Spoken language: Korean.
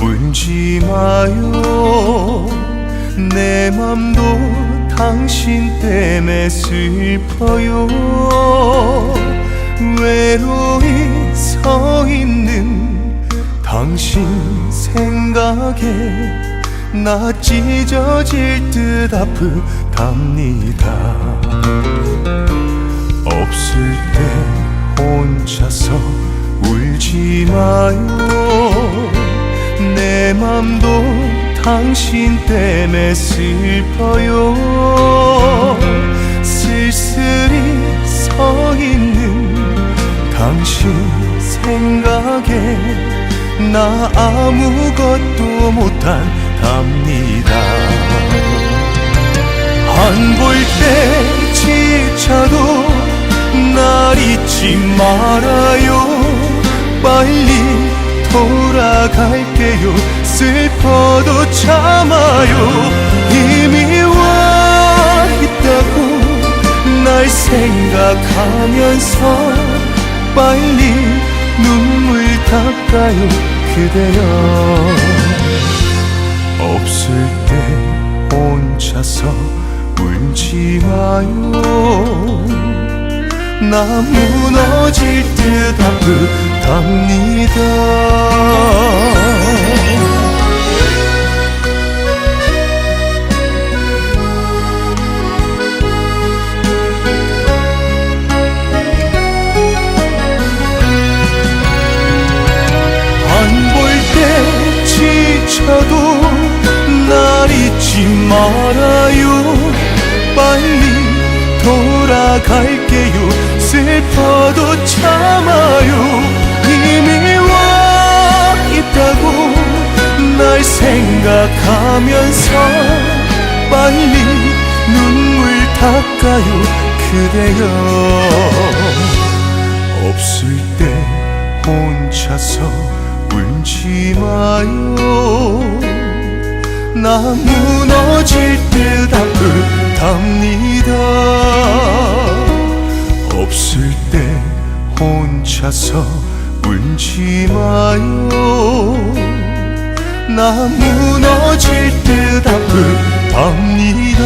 울지 마요. 내 맘도 당신 때문에 슬퍼요. 외로이 서 있는 당신 생각에 나 찢어질 듯 아프답니다. 없을 때 혼자서 울지 마요. 내 맘도 당신 때문에 슬퍼요. 쓸쓸히 서 있는 당신 생각에 나 아무것도 못한 답니다. 안 볼 때 지쳐도 날 잊지 말아요. 빨리 돌아갈게요. 슬퍼도 참아요. 이미 와 있다고 날 생각하면서 빨리 눈물 닦아요. 그대여 없을 때 혼자서 울지 마요. 나 무너질 듯 아프 때 지쳐도 날 잊지 말아요. 빨리 돌아갈게요. 슬퍼도 참아요 생각하면서 빨리 눈물 닦아요 그대여. 없을 때 혼자서 울지 마요. 나 무너질 듯 아프답니다. 없을 때 혼자서 울지 마요 나 무너질 듯 아프답니다.